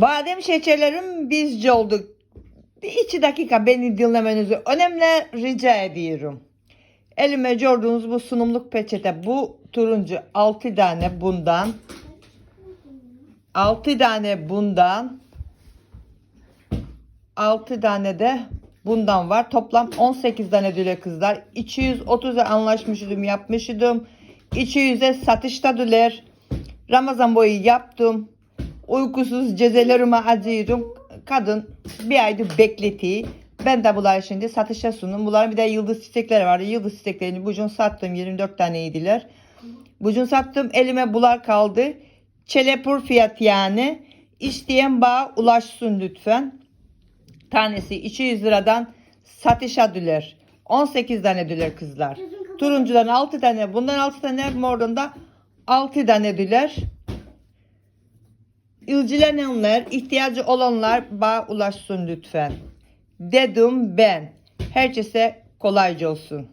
Badem şekerlerim bizce oldu. Bir iki dakika beni dinlemenizi önemli rica ediyorum. Elime gördüğünüz bu sunumluk peçete. Bu turuncu 6 tane bundan. 6 tane bundan. 6 tane de bundan var. Toplam 18 tane düle kızlar. 230'a anlaşmıştım, yapmıştım. 200'e satışta düler. Ramazan boyu yaptım. Uykusuz cezelerime acıyorum. Kadın bir aydır bekletiyor. Ben de bunları şimdi satışa sundum. Bunların bir de yıldız çiçekleri vardı. Yıldız çiçeklerini bugün sattım. 24 taneydiler. Bugün sattım. Elime bular kaldı. Çelepur fiyat yani. İsteyen bağ ulaşsın lütfen. Tanesi 200 liradan satışa düler. 18 tane düler kızlar. Turuncudan 6 tane, bundan 6 tane, mordan da 6 tane düler. İlgilenenler, ihtiyacı olanlar bağ ulaşsın lütfen. Dedim ben. Herkese kolayca olsun.